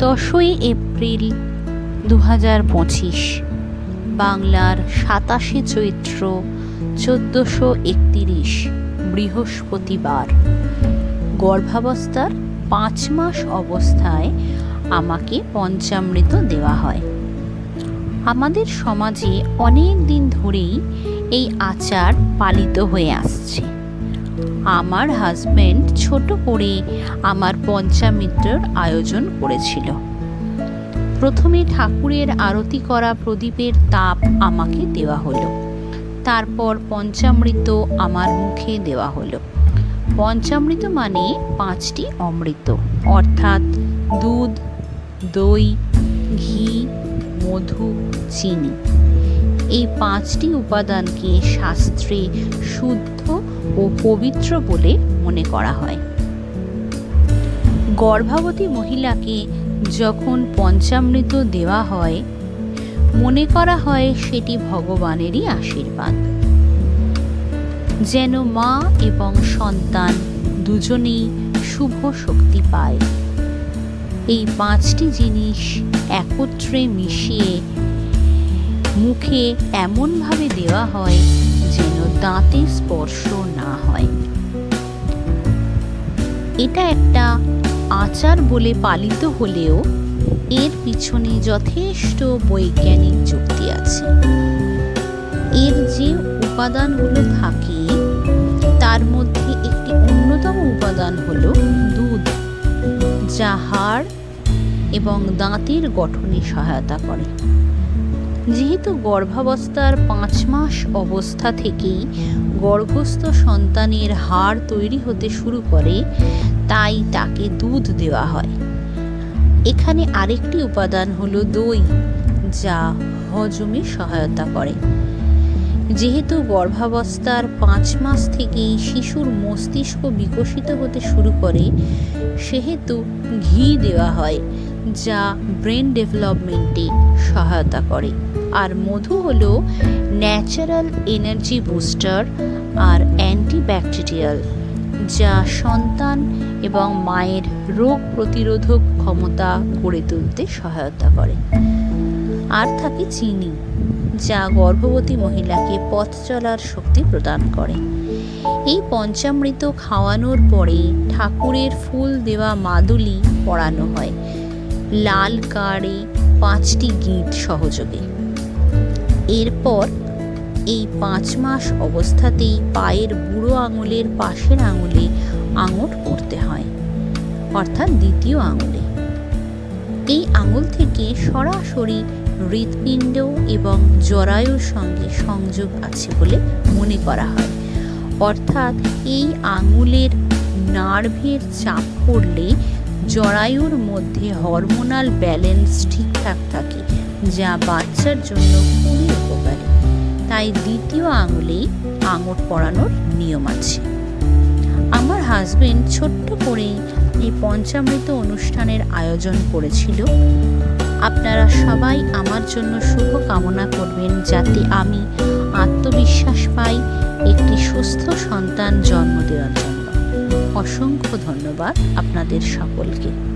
দশই এপ্রিল দু হাজার পঁচিশ, বাংলার সাতাশে চৈত্র চোদ্দোশো একতিরিশ, বৃহস্পতিবার। গর্ভাবস্থার পাঁচ মাস অবস্থায় আমাকে পঞ্চামৃত দেওয়া হয়। আমাদের সমাজে অনেক দিন ধরেই এই আচার পালিত হয়ে আসছে। আমার হাজব্যান্ড ছোট করে আমার পঞ্চামৃত্যর আয়োজন করেছিল। প্রথমে ঠাকুরের আরতি করা প্রদীপের তাপ আমাকে দেওয়া হলো। তারপর পঞ্চামৃত আমার মুখে দেওয়া হলো। পঞ্চামৃত মানে পাঁচটি অমৃত, অর্থাৎ দুধ, দই, ঘি, মধু, চিনি। এই পাঁচটি উপাদানকে শাস্ত্রে শুদ্ধ ও পবিত্র বলে মনে করা হয়। গর্ভবতী মহিলাকে যখন পঞ্চামৃত দেওয়া হয়, মনে করা হয় সেটি ভগবানেরই আশীর্বাদ। যেন মা এবং সন্তান দুজনেই শুভ শক্তি পায়। এই পাঁচটি জিনিস একত্রে মিশিয়ে মুখে এমনভাবে দেওয়া হয় যেন দাঁতে স্পর্শ না হয়। এটা একটা আচার বলে পালিত হলেও এর পিছনে যথেষ্ট বৈজ্ঞানিক যুক্তি আছে। এর যে উপাদানগুলো থাকে, তার মধ্যে একটি অন্যতম উপাদান হল দুধ, যা হাড় এবং দাঁতের গঠনে সহায়তা করে। যেহেতু গর্ভাবস্থার পাঁচ মাস অবস্থা থেকেই গর্ভস্থ সন্তানের হাড় তৈরি হতে শুরু করে, তাই তাকে দুধ দেওয়া হয়। এখানে আরেকটি উপাদান হলো দই, যা হজমে সহায়তা করে। যেহেতু গর্ভাবস্থার পাঁচ মাস থেকেই শিশুর মস্তিষ্ক বিকশিত হতে শুরু করে, সেহেতু ঘি দেওয়া হয়। যা ব্রেন ডেভেলপমেন্টে সহায়তা করে। আর মধু হল ন্যাচারাল এনার্জি বুস্টার আর অ্যান্টিব্যাকটেরিয়াল, যা সন্তান এবং মায়ের রোগ প্রতিরোধক ক্ষমতা গড়ে তুলতে সহায়তা করে। আর থাকে চিনি, যা গর্ভবতী মহিলাকে পথ চলার শক্তি প্রদান করে। এই পঞ্চামৃত খাওয়ানোর পরে ঠাকুরের ফুল দেওয়া মাদুলি পড়ানো হয়। লাল কার্ডে পাঁচটি গীত সহযোগে। এরপর এই পাঁচ মাস অবস্থাতেই পায়ের বুড়ো আঙুলের পাশের আঙুলে আঙুট পড়তে হয়, অর্থাৎ দ্বিতীয় আঙুলে। এই আঙুল থেকে সরাসরি হৃৎপিণ্ড এবং জরায়ুর সঙ্গে সংযোগ আছে বলে মনে করা হয়। অর্থাৎ এই আঙুলের নার্ভের চাপ পড়লে জরায়ুর মধ্যে হরমোনাল ব্যালেন্স ঠিকঠাক থাকে, যা বাচ্চার জন্য খুবই উপকারী। তাই দ্বিতীয় আঙুলেই আঙুর পরানোর নিয়ম আছে। আমার হাজবেন্ড ছোট্ট করেই এই পঞ্চামৃত অনুষ্ঠানের আয়োজন করেছিল। আপনারা সবাই আমার জন্য শুভ কামনা করবেন যাতে আমি আত্মবিশ্বাস পাই, একটি সুস্থ সন্তান জন্ম দেওয়ার জন্য। অসংখ্য ধন্যবাদ আপনাদের সকলকে।